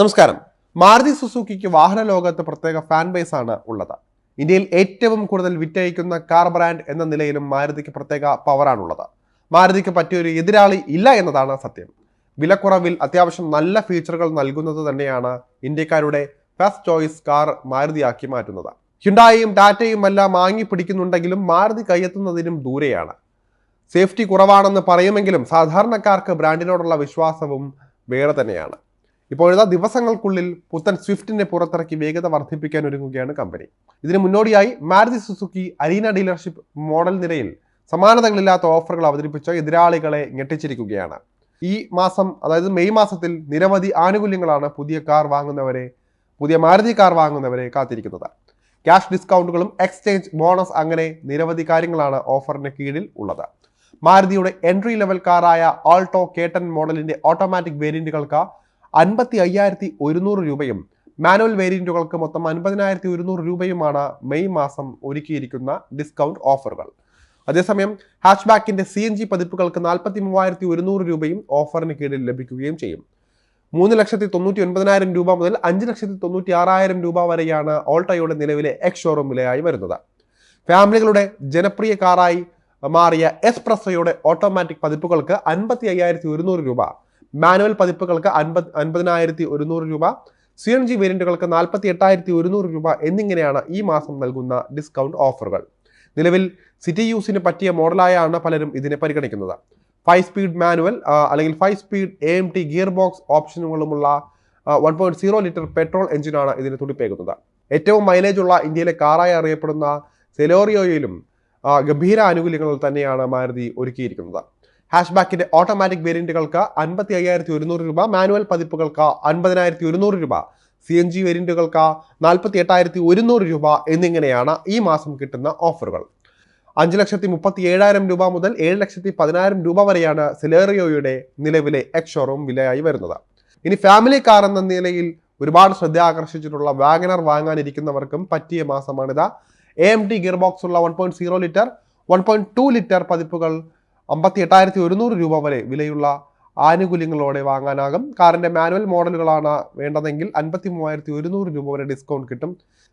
നമസ്കാരം. മാരുതി സുസുക്കിക്ക് വാഹന ലോകത്ത് പ്രത്യേക ഫാൻ ബേസ് ആണ് ഉള്ളത്. ഇന്ത്യയിൽ ഏറ്റവും കൂടുതൽ വിറ്റഴിക്കുന്ന കാർ ബ്രാൻഡ് എന്ന നിലയിലും മാരുതിക്ക് പ്രത്യേക പവറാണുള്ളത്. മാരുതിക്ക് പറ്റിയൊരു എതിരാളി ഇല്ല എന്നതാണ് സത്യം. വിലക്കുറവിൽ അത്യാവശ്യം നല്ല ഫീച്ചറുകൾ നൽകുന്നത് തന്നെയാണ് ഇന്ത്യക്കാരുടെ ഫസ്റ്റ് ചോയ്സ് കാർ മാരുതിയാക്കി മാറ്റുന്നത്. ഹ്യുണ്ടായും ടാറ്റയും എല്ലാം വാങ്ങി പിടിക്കുന്നുണ്ടെങ്കിലും മാരുതി കയ്യെത്തുന്നതിനും ദൂരെയാണ്. സേഫ്റ്റി കുറവാണെന്ന് പറയുമെങ്കിലും സാധാരണക്കാർക്ക് ബ്രാൻഡിനോടുള്ള വിശ്വാസവും വേറെ തന്നെയാണ്. ഇപ്പോഴത്തെ ദിവസങ്ങൾക്കുള്ളിൽ പുത്തൻ സ്വിഫ്റ്റിനെ പുറത്തിറക്കി വേഗത വർദ്ധിപ്പിക്കാൻ ഒരുങ്ങുകയാണ് കമ്പനി. ഇതിന് മുന്നോടിയായി Maruti Suzuki Arena dealership model നിരയിൽ സമാനതകളില്ലാത്ത ഓഫറുകൾ അവതരിപ്പിച്ച എതിരാളികളെ ഞെട്ടിച്ചിരിക്കുകയാണ്. ഈ മാസം അതായത് മെയ് മാസത്തിൽ നിരവധി ആനുകൂല്യങ്ങളാണ് പുതിയ കാർ വാങ്ങുന്നവരെ പുതിയ മാരുതി കാർ വാങ്ങുന്നവരെ കാത്തിരിക്കുന്നത്. ക്യാഷ് ഡിസ്കൗണ്ടുകളും എക്സ്ചേഞ്ച് ബോണസ് അങ്ങനെ നിരവധി കാര്യങ്ങളാണ് ഓഫറിന് കീഴിൽ ഉള്ളത്. മാരുതിയുടെ എൻട്രി ലെവൽ കാറായ ആൾട്ടോ കേട്ടൻ മോഡലിന്റെ ഓട്ടോമാറ്റിക് വേരിയന്റുകൾക്ക് അൻപത്തി അയ്യായിരത്തി ഒരുന്നൂറ് രൂപയും മാനുവൽ വേരിയന്റുകൾക്ക് മൊത്തം അൻപതിനായിരത്തി ഒരുന്നൂറ് രൂപയുമാണ് മെയ് മാസം ഒരുക്കിയിരിക്കുന്ന ഡിസ്കൗണ്ട് ഓഫറുകൾ. അതേസമയം ഹാച്ച്ബാക്കിന്റെ സി എൻ ജി പതിപ്പുകൾക്ക് നാൽപ്പത്തി മൂവായിരത്തി ഒരുന്നൂറ് രൂപയും ഓഫറിന് കീഴിൽ ലഭിക്കുകയും ചെയ്യും. മൂന്ന് ലക്ഷത്തി തൊണ്ണൂറ്റി ഒൻപതിനായിരം രൂപ മുതൽ അഞ്ച് ലക്ഷത്തി തൊണ്ണൂറ്റി ആറായിരം രൂപ വരെയാണ് ഓൾട്ടോയുടെ നിലവിലെ എക്സ് ഷോറൂം വിലയായി വരുന്നത്. ഫാമിലികളുടെ ജനപ്രിയ കാറായി മാറിയ എസ് പ്രസയുടെ ഓട്ടോമാറ്റിക് പതിപ്പുകൾക്ക് അൻപത്തി അയ്യായിരത്തി ഒരുന്നൂറ് രൂപ മാനുവൽ പതിപ്പുകൾക്ക് അൻപത് അൻപതിനായിരത്തി ഒരുന്നൂറ് രൂപ സി എൻ ജി വേരിയന്റുകൾക്ക് നാൽപ്പത്തി എട്ടായിരത്തി ഒരുന്നൂറ് രൂപ എന്നിങ്ങനെയാണ് ഈ മാസം നൽകുന്ന ഡിസ്കൗണ്ട് ഓഫറുകൾ. നിലവിൽ സിറ്റി യൂസിന് പറ്റിയ മോഡലായാണ് പലരും ഇതിനെ പരിഗണിക്കുന്നത്. ഫൈവ് സ്പീഡ് മാനുവൽ അല്ലെങ്കിൽ five speed A M T gear box ഓപ്ഷനുകളുമുള്ള one point zero litre petrol എഞ്ചിനാണ് ഇതിന് തുടിപ്പേക്കുന്നത് ഏറ്റവും മൈലേജ് ഉള്ള ഇന്ത്യയിലെ കാറായി അറിയപ്പെടുന്ന സെലോറിയോയിലും ഗംഭീര ആനുകൂല്യങ്ങൾ തന്നെയാണ് മാരുതി ഒരുക്കിയിരിക്കുന്നത്. ഹാഷ്ബാക്കിന്റെ ഓട്ടോമാറ്റിക് വേരിയന്റുകൾക്ക് അൻപത്തി അയ്യായിരത്തി ഒരുന്നൂറ് രൂപ മാനുവൽ പതിപ്പുകൾക്ക് അൻപതിനായിരത്തി ഒരുന്നൂറ് രൂപ സി എൻ ജി വേരിയന്റുകൾക്ക് നാൽപ്പത്തി എട്ടായിരത്തി ഒരുന്നൂറ് രൂപ എന്നിങ്ങനെയാണ് ഈ മാസം കിട്ടുന്ന ഓഫറുകൾ. അഞ്ച് ലക്ഷത്തി മുപ്പത്തി ഏഴായിരം രൂപ മുതൽ ഏഴ് ലക്ഷത്തി പതിനായിരം രൂപ വരെയാണ് സിലേറിയോയുടെ നിലവിലെ എക്സ് ഷോറൂം വിലയായി വരുന്നത്. ഇനി ഫാമിലി കാർ എന്ന നിലയിൽ ഒരുപാട് ശ്രദ്ധ ആകർഷിച്ചിട്ടുള്ള വാഗനർ വാങ്ങാനിരിക്കുന്നവർക്കും പറ്റിയ മാസമാണിത്. A M T gear box ഉള്ള one point zero litre one point two litre പതിപ്പുകൾ അമ്പത്തി എട്ടായിരത്തി ഒരുന്നൂറ് രൂപ വരെ വിലയുള്ള ആനുകൂല്യങ്ങളോടെ വാങ്ങാനാകും. കാറിന്റെ മാനുവൽ മോഡലുകളാണ് വേണ്ടതെങ്കിൽ അൻപത്തി മൂവായിരത്തി ഒരുന്നൂറ് രൂപ വരെ ഡിസ്കൗണ്ട് കിട്ടും.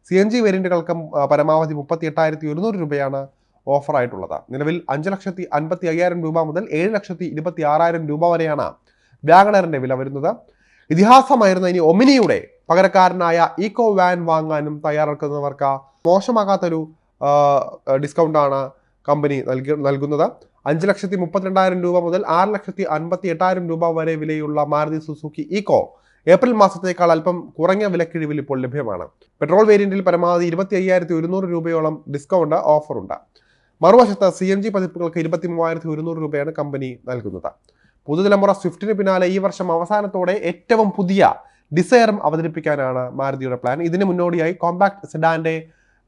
സി എൻ ജി വേരിയന്റുകൾക്ക് പരമാവധി മുപ്പത്തി എട്ടായിരത്തി ഒരുന്നൂറ് രൂപയാണ് ഓഫറായിട്ടുള്ളത്. നിലവിൽ അഞ്ച് ലക്ഷത്തി അൻപത്തി അയ്യായിരം രൂപ മുതൽ ഏഴ് ലക്ഷത്തി ഇരുപത്തി ആറായിരം രൂപ വരെയാണ് വ്യാഗണറിന്റെ വില വരുന്നത്. ഇതിഹാസമായിരുന്ന ഇനി ഒമിനിയുടെ പകരക്കാരനായ ഈക്കോ വാൻ വാങ്ങാനും തയ്യാറെടുക്കുന്നവർക്ക് മോശമാകാത്തൊരു ഡിസ്കൗണ്ടാണ് കമ്പനി നൽകി നൽകുന്നത്. അഞ്ച് ലക്ഷത്തി മുപ്പത്തിരണ്ടായിരം രൂപ മുതൽ ആറ് ലക്ഷത്തി അൻപത്തി എട്ടായിരം രൂപ വരെ വിലയുള്ള മാരുതി സുസുക്കി ഈക്കോ ഏപ്രിൽ മാസത്തേക്കാൾ അല്പം കുറഞ്ഞ വിലക്കിഴിവിൽ ഇപ്പോൾ ലഭ്യമാണ്. പെട്രോൾ വേരിയന്റിൽ പരമാവധി ഇരുപത്തി അയ്യായിരത്തി ഒരുന്നൂറ് രൂപയോളം ഡിസ്കൗണ്ട് ഓഫറുണ്ട് മറുവശത്ത് സി എം ജി പതിപ്പുകൾക്ക് ഇരുപത്തി മൂവായിരത്തി ഒരുന്നൂറ് രൂപയാണ് കമ്പനി നൽകുന്നത്. പുതുതലമുറ സ്വിഫ്റ്റിന് പിന്നാലെ ഈ വർഷം അവസാനത്തോടെ ഏറ്റവും പുതിയ ഡിസയറും അവതരിപ്പിക്കാനാണ് മാരുതിയുടെ പ്ലാൻ ഇതിന് മുന്നോടിയായി കോമ്പാക്ട് സെഡാന്റെ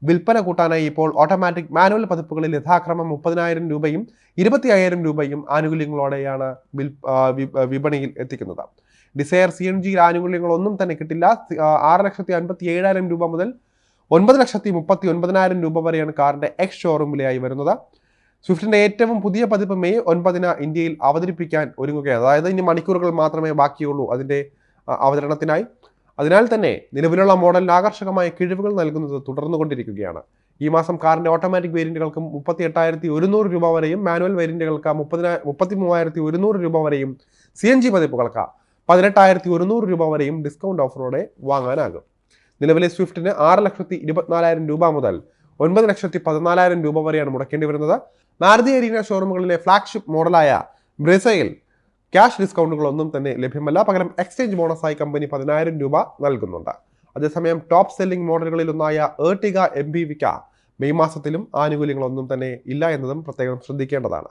വിൽപ്പന കൂട്ടാനായി ഇപ്പോൾ ഓട്ടോമാറ്റിക് മാനുവൽ പതിപ്പുകളിൽ യഥാക്രമം മുപ്പതിനായിരം രൂപയും ഇരുപത്തി അയ്യായിരം രൂപയും ആനുകൂല്യങ്ങളോടെയാണ് വിപണിയിൽ എത്തിക്കുന്നത്. ഡിസയർ സി എൻ ജി ആനുകൂല്യങ്ങളൊന്നും തന്നെ കിട്ടില്ല. ആറ് ലക്ഷത്തി അൻപത്തി ഏഴായിരം രൂപ മുതൽ ഒൻപത് ലക്ഷത്തി മുപ്പത്തി ഒൻപതിനായിരം രൂപ വരെയാണ് കാറിന്റെ എക്സ് ഷോറൂം വിലയായി വരുന്നത്. സ്വിഫ്റ്റിന്റെ ഏറ്റവും പുതിയ പതിപ്പ് മെയ് ഒൻപതിന് ഇന്ത്യയിൽ അവതരിപ്പിക്കാൻ ഒരുങ്ങുകയാണ്. അതായത് ഇനി മണിക്കൂറുകൾ മാത്രമേ ബാക്കിയുള്ളൂ അതിന്റെ അവതരണത്തിനായി. അതിനാൽ തന്നെ നിലവിലുള്ള മോഡലിന് ആകർഷകമായ കിഴിവുകൾ നൽകുന്നത് തുടർന്നുകൊണ്ടിരിക്കുകയാണ് ഈ മാസം കാറിന്റെ ഓട്ടോമാറ്റിക് വേരിയന്റുകൾക്ക് മുപ്പത്തി എട്ടായിരത്തി ഒരുന്നൂറ് രൂപ വരെയും മാനുവൽ വേരിയന്റുകൾക്ക് മുപ്പതിനാ മുപ്പത്തി മൂവായിരത്തി ഒരുന്നൂറ് രൂപ വരെയും സി എൻ ജി പതിപ്പുകൾക്ക് പതിനെട്ടായിരത്തി ഒരുന്നൂറ് രൂപ വരെയും ഡിസ്കൗണ്ട് ഓഫറോടെ വാങ്ങാനാകും. നിലവിലെ സ്വിഫ്റ്റിന് ആറ് ലക്ഷത്തി ഇരുപത്തിനാലായിരം രൂപ മുതൽ ഒൻപത് ലക്ഷത്തി പതിനാലായിരം രൂപ വരെയാണ് മുടക്കേണ്ടി വരുന്നത്. മാരുതി അരീന ഷോറൂമുകളിലെ ഫ്ലാഗ്ഷിപ്പ് മോഡലായ ബ്രസയിൽ ക്യാഷ് ഡിസ്കൗണ്ടുകളൊന്നും തന്നെ ലഭ്യമല്ല. പകരം എക്സ്ചേഞ്ച് ബോണസായി കമ്പനി പതിനായിരം രൂപ നൽകുന്നുണ്ട്. അതേസമയം ടോപ്പ് സെല്ലിംഗ് മോഡലുകളിൽ ഒന്നായ ഏർട്ടിക എം ബി വിക്ക മെയ് മാസത്തിലും ആനുകൂല്യങ്ങളൊന്നും തന്നെ ഇല്ല എന്നതും പ്രത്യേകം ശ്രദ്ധിക്കേണ്ടതാണ്.